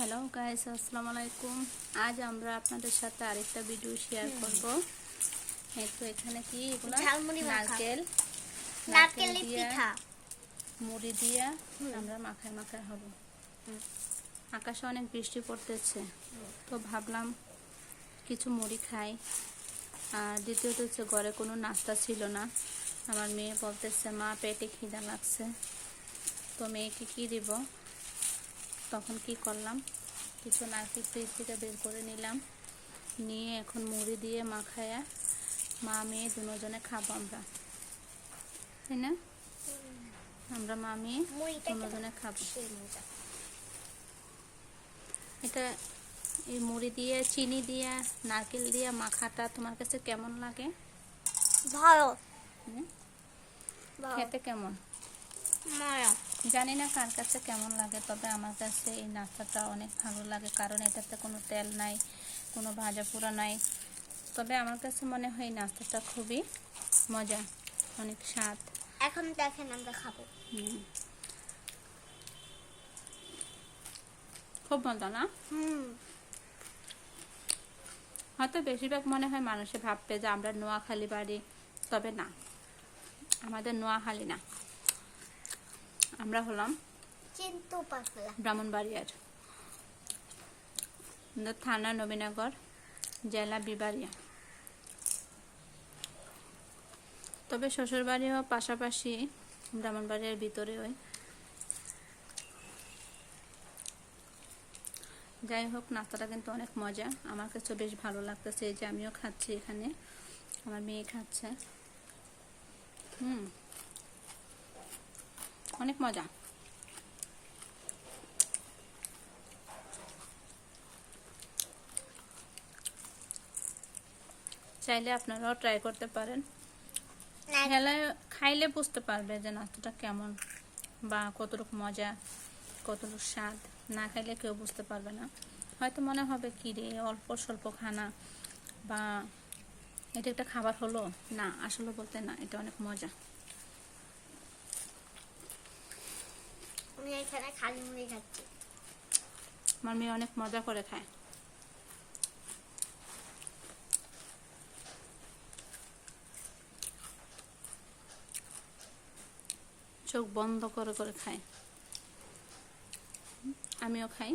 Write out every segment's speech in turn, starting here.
Hello guys আসসালামু আলাইকুম আজ আমরা আপনাদের সাথে আরেকটা ভিডিও শেয়ার করব। তো এখানে কি? এগুলো। নারকেল। নারকেলের পিঠা। মুড়ি দিয়া আমরা মাখায় মাখায় হব আকাশে অনেক বৃষ্টি পড়তেছে। তো ভাবলাম কিছু মুড়ি খাই। আর দ্বিতীয়ত হচ্ছে ঘরে কোনো নাস্তা ছিল না। আমার মেয়ে বলতেছে মা পেটে খিদা লাগছে। তো মেয়েকে কি দিব? তখন কি করলাম? কিছু নারকেল ফ্রিজ থেকে বের করে নিলাম। নিয়ে এখন মুড়ি দিয়ে মাখায়া মা মেয়ে দুজনে খাব আমরা। তাই না? আমরা মা মেয়ে দুজনে খাব। এটা এই মুড়ি দিয়ে চিনি দিয়ে নারকেল দিয়ে মাখাটা তোমার কাছে কেমন লাগে? ভালো। খেতে কেমন? মজা জানি না কার কাছে কেমন লাগে তবে আমার কাছে এই নাস্তাটা অনেক ভালো লাগে কারণ এটাতে কোনো তেল নাই কোনো ভাজা পোড়া নাই। তবে আমার কাছে মনে হয় এই নাস্তাটা খুবই মজা অনেক স্বাদ। এখন দেখেন আমরা খাব। খুব মজা না? হয়তো বেশিরভাগ মনে হয় মানুষে ভাববে যে আমরা নোয়াখালী বাড়ি তবে না আমাদের নোয়াখালী না। আমরা হলাম কিন্তু পাতলা ব্রাহ্মণবাড়িয়ার। থানা নবীনগর জেলা বিবাড়িয়া। তবে শ্বশুরবাড়িও পাশাপাশি ব্রাহ্মণবাড়িয়ার ভিতরে ওই যাই হোক নাস্তাটা কিন্তু অনেক মজা। আমার কাছে বেশ ভালো লাগতেছে এই যে আমিও খাচ্ছি এখানে। আমার মেয়ে খাচ্ছে। হুম। অনেক মজা। চাইলে আপনারাও ট্রাই করতে পারেন। না- খেলে খাইলে বুঝতে পারবে যে নাস্তাটা কেমন বা কতটুকু মজা কতটুকু স্বাদ। না খাইলে কেউ বুঝতে পারবে না। হয়তো মনে হবে কি রে অল্প স্বল্প খানা বা এটা একটা খাবার হলো? না আসলে বলতে না এটা অনেক মজা। এখানে খালি মুড়ি খাচ্ছি। আমার মেয়ে অনেক মজা করে খায়। চোখ বন্ধ করে করে খায়। আমিও খাই।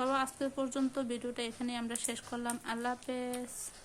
তবে আজকে পর্যন্ত ভিডিওটা এখানে আমরা শেষ করলাম। আল্লাহ হাফেজ।